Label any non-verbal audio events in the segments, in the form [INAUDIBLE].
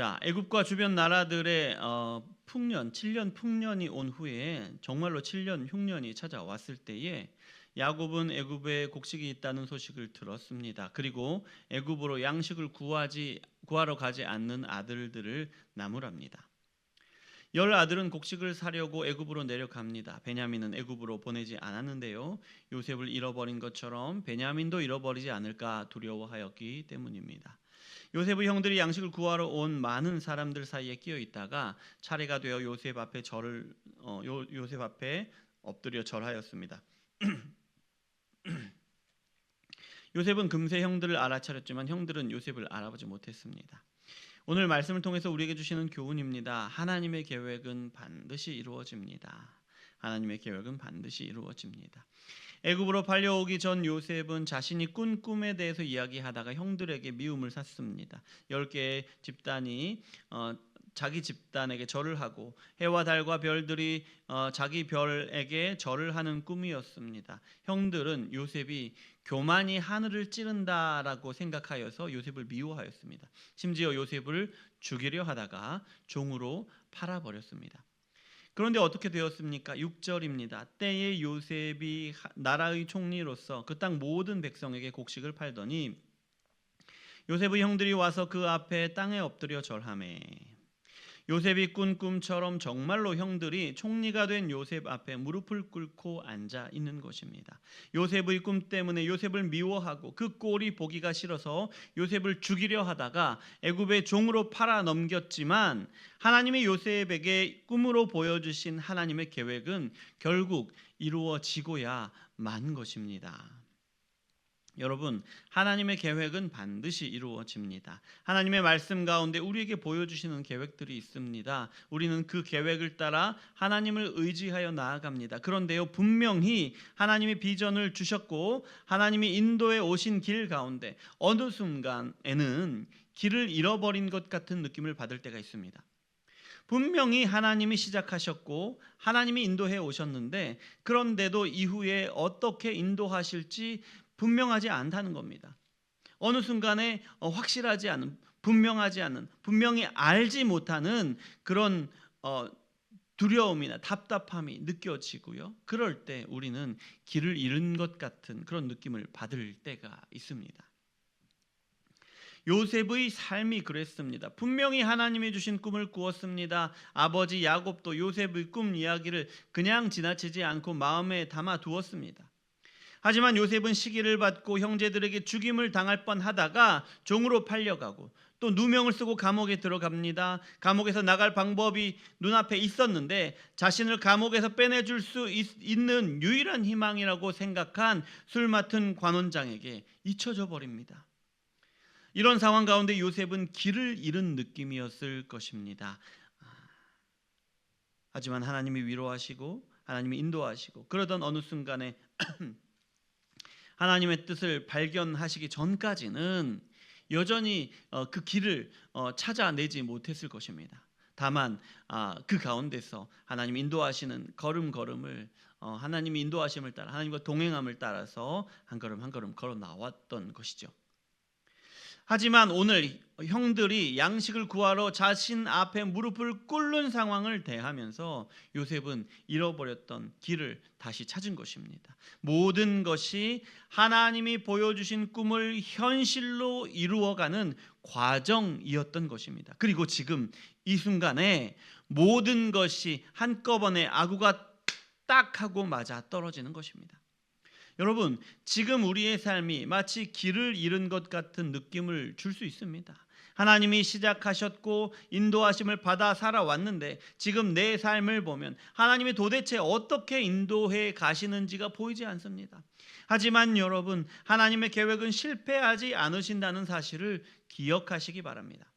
자, 애굽과 주변 나라들의 어, 풍년, 7년 풍년이 온 후에 정말로 7년 흉년이 찾아왔을 때에 야곱은 애굽에 곡식이 있다는 소식을 들었습니다. 그리고 애굽으로 양식을 구하지 구하러 가지 않는 아들들을 나무랍니다. 열 아들은 곡식을 사려고 애굽으로 내려갑니다. 베냐민은 애굽으로 보내지 않았는데요. 요셉을 잃어버린 것처럼 베냐민도 잃어버리지 않을까 두려워하였기 때문입니다. 요셉의 형들이 양식을 구하러 온 많은 사람들 사이에 끼어 있다가 차례가 되어 요셉 앞에 절을 어, 요, 요셉 앞에 엎드려 절하였습니다. [CLEARS THROAT] 요셉은 금세 형들을 알아차렸지만 형들은 요셉을 알아보지 못했습니다. 오늘 말씀을 통해서 우리에게 주시는 교훈입니다. 하나님의 계획은 반드시 이루어집니다. 하나님의 계획은 반드시 이루어집니다. 애굽으로 팔려오기 전 요셉은 자신이 꾼 꿈에 대해서 이야기하다가 형들에게 미움을 샀습니다. 열 개의 집단이 어, 자기 집단에게 절을 하고 해와 달과 별들이 어, 자기 별에게 절을 하는 꿈이었습니다. 형들은 요셉이 교만이 하늘을 찌른다라고 생각하여서 요셉을 미워하였습니다. 심지어 요셉을 죽이려 하다가 종으로 팔아버렸습니다. 그런데 어떻게 되었습니까? 6절입니다. 때에 요셉이 나라의 총리로서 그 땅 모든 백성에게 곡식을 팔더니 요셉의 형들이 와서 그 앞에 땅에 엎드려 절하매 요셉이 꾼 꿈처럼 정말로 형들이 총리가 된 요셉 앞에 무릎을 꿇고 앉아 있는 것입니다. 요셉의 꿈 때문에 요셉을 미워하고 그 꼴이 보기가 싫어서 요셉을 죽이려 하다가 애굽의 종으로 팔아 넘겼지만 하나님이 요셉에게 꿈으로 보여주신 하나님의 계획은 결국 이루어지고야 만 것입니다. 여러분, 하나님의 계획은 반드시 이루어집니다. 하나님의 말씀 가운데 우리에게 보여주시는 계획들이 있습니다. 우리는 그 계획을 따라 하나님을 의지하여 나아갑니다. 그런데요, 분명히 하나님이 비전을 주셨고 하나님이 인도에 오신 길 가운데 어느 순간에는 길을 잃어버린 것 같은 느낌을 받을 때가 있습니다. 분명히 하나님이 시작하셨고 하나님이 인도해 오셨는데 그런데도 이후에 어떻게 인도하실지 분명하지 않다는 겁니다. 어느 순간에 어, 확실하지 않은 분명하지 않은 분명히 알지 못하는 그런 어, 두려움이나 답답함이 느껴지고요. 그럴 때 우리는 길을 잃은 것 같은 그런 느낌을 받을 때가 있습니다. 요셉의 삶이 그랬습니다. 분명히 하나님이 주신 꿈을 꾸었습니다. 아버지 야곱도 요셉의 꿈 이야기를 그냥 지나치지 않고 마음에 담아 두었습니다. 하지만 요셉은 시기를 받고 형제들에게 죽임을 당할 뻔하다가 종으로 팔려가고 또 누명을 쓰고 감옥에 들어갑니다. 감옥에서 나갈 방법이 눈앞에 있었는데 자신을 감옥에서 빼내줄 수 있, 는 유일한 희망이라고 생각한 술 맡은 관원장에게 잊혀져 버립니다. 이런 상황 가운데 요셉은 길을 잃은 느낌이었을 것입니다. 하지만 하나님이 위로하시고 하나님이 인도하시고 그러던 어느 순간에 [CLEARS THROAT] 하나님의 뜻을 발견하시기 전까지는 여전히 어, 그 길을 어, 찾아내지 못했을 것입니다. 다만 아, 그 가운데서 하나님 인도하시는 걸음걸음을 어, 하나님이 인도하심을 따라 하나님과 동행함을 따라서 한 걸음 한 걸음 걸어 나왔던 것이죠. 하지만 오늘 형들이 양식을 구하러 자신 앞에 무릎을 꿇는 상황을 대하면서 요셉은 잃어버렸던 길을 다시 찾은 것입니다. 모든 것이 하나님이 보여주신 꿈을 현실로 이루어가는 과정이었던 것입니다. 그리고 지금 이 순간에 모든 것이 한꺼번에 아구가 딱 하고 맞아 떨어지는 것입니다. 여러분, 지금 우리의 삶이 마치 길을 잃은 것 같은 느낌을 줄 수 있습니다. 하나님이 시작하셨고 인도하심을 받아 살아왔는데 지금 내 삶을 보면 하나님이 도대체 어떻게 인도해 가시는지가 보이지 않습니다. 하지만 여러분, 하나님의 계획은 실패하지 않으신다는 사실을 기억하시기 바랍니다.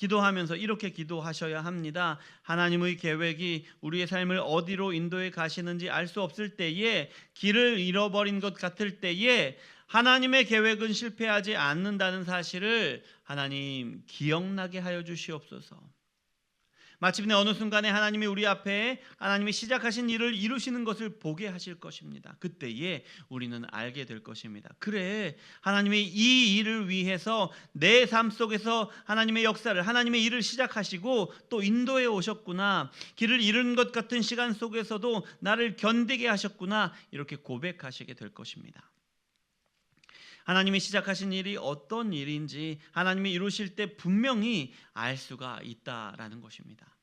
기도하면서 이렇게 기도하셔야 합니다. 하나님의 계획이 우리의 삶을 어디로 인도해 가시는지 알 수 없을 때에 길을 잃어버린 것 같을 때에 하나님의 계획은 실패하지 않는다는 사실을 하나님 기억나게 하여 주시옵소서. 마침내 어느 순간에 하나님이 우리 앞에 하나님이 시작하신 일을 이루시는 것을 보게 하실 것입니다. 그때에 우리는 알게 될 것입니다. 그래, 하나님이 이 일을 위해서 내 삶 속에서 하나님의 역사를, 하나님의 일을 시작하시고 또 인도해 오셨구나. 길을 잃은 것 같은 시간 속에서도 나를 견디게 하셨구나. 이렇게 고백하시게 될 것입니다. 하나님이 시작하신 일이 어떤 일인지 하나님이 이루실 때 분명히 알 수가 있다라는 것입니다.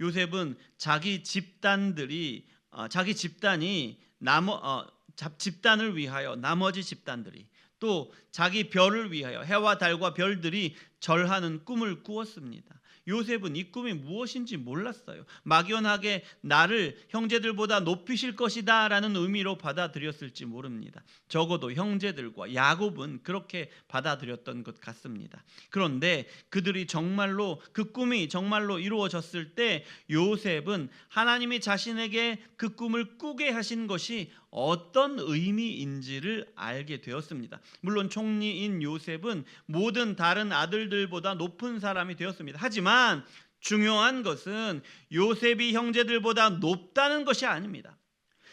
요셉은 자기 집단들이 어, 자기 집단이 나머 어, 잡- 집단을 위하여 나머지 집단들이 또 자기 별을 위하여 해와 달과 별들이 절하는 꿈을 꾸었습니다. 요셉은 이 꿈이 무엇인지 몰랐어요. 막연하게 나를 형제들보다 높이실 것이다 라는 의미로 받아들였을지 모릅니다. 적어도 형제들과 야곱은 그렇게 받아들였던 것 같습니다. 그런데 그들이 정말로 그 꿈이 정말로 이루어졌을 때 요셉은 하나님이 자신에게 그 꿈을 꾸게 하신 것이 어떤 의미인지를 알게 되었습니다. 물론 총리인 요셉은 모든 다른 아들들보다 높은 사람이 되었습니다. 하지 만 중요한 것은 요셉이 형제들보다 높다는 것이 아닙니다.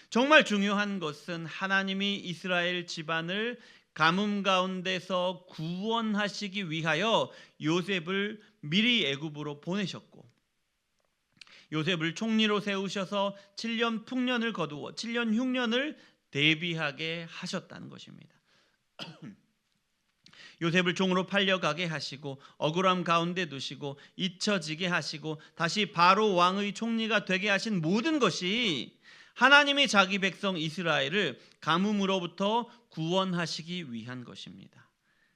정말 중요한 것은 하나님이 이스라엘 집안을 가뭄 가운데서 구원하시기 위하여 요셉을 미리 애굽으로 보내셨고 요셉을 총리로 세우셔서 7년 풍년을 거두어 7년 흉년을 대비하게 하셨다는 것입니다. [CLEARS THROAT] 요셉을 종으로 팔려가게 하시고 억울함 가운데 두시고 잊혀지게 하시고 다시 바로 왕의 총리가 되게 하신 모든 것이 하나님이 자기 백성 이스라엘을 가뭄으로부터 구원하시기 위한 것입니다.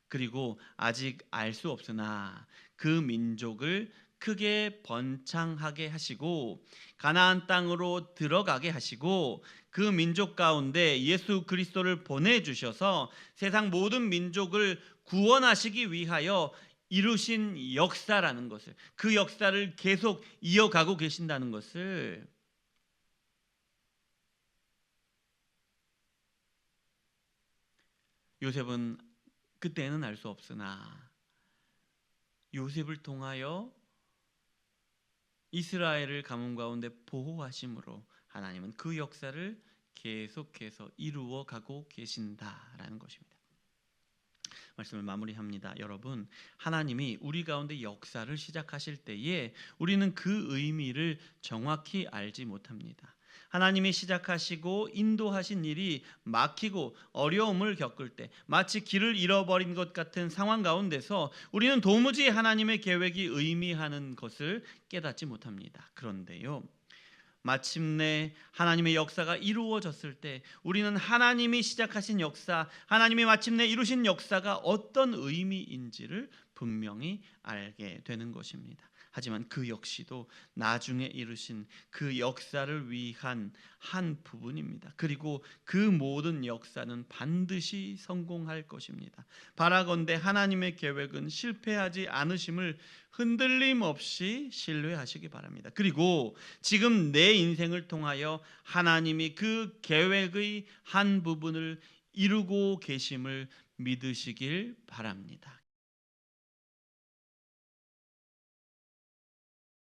그리고 아직 알 수 없으나 그 민족을 크게 번창하게 하시고 가나안 땅으로 들어가게 하시고 그 민족 가운데 예수 그리스도를 보내 주셔서 세상 모든 민족을 구원하시기 위하여 이루신 역사라는 것을 그 역사를 계속 이어가고 계신다는 것을. 요셉은 그때는 알 수 없으나 요셉을 통하여 이스라엘을 가뭄 가운데 보호하심으로 하나님은 그 역사를 계속해서 이루어 가고 계신다라는 것입니다. 말씀을 마무리합니다. 여러분, 하나님이 우리 가운데 역사를 시작하실 때에 우리는 그 의미를 정확히 알지 못합니다. 하나님이 시작하시고 인도하신 일이 막히고 어려움을 겪을 때 마치 길을 잃어버린 것 같은 상황 가운데서 우리는 도무지 하나님의 계획이 의미하는 것을 깨닫지 못합니다. 그런데요. 마침내 하나님의 역사가 이루어졌을 때 우리는 하나님이 시작하신 역사, 하나님이 마침내 이루신 역사가 어떤 의미인지를 분명히 알게 되는 것입니다. 하지만 그 역시도 나중에 이루신 그 역사를 위한 한 부분입니다. 그리고 그 모든 역사는 반드시 성공할 것입니다. 바라건대 하나님의 계획은 실패하지 않으심을 흔들림 없이 신뢰하시기 바랍니다. 그리고 지금 내 인생을 통하여 하나님이 그 계획의 한 부분을 이루고 계심을 믿으시길 바랍니다.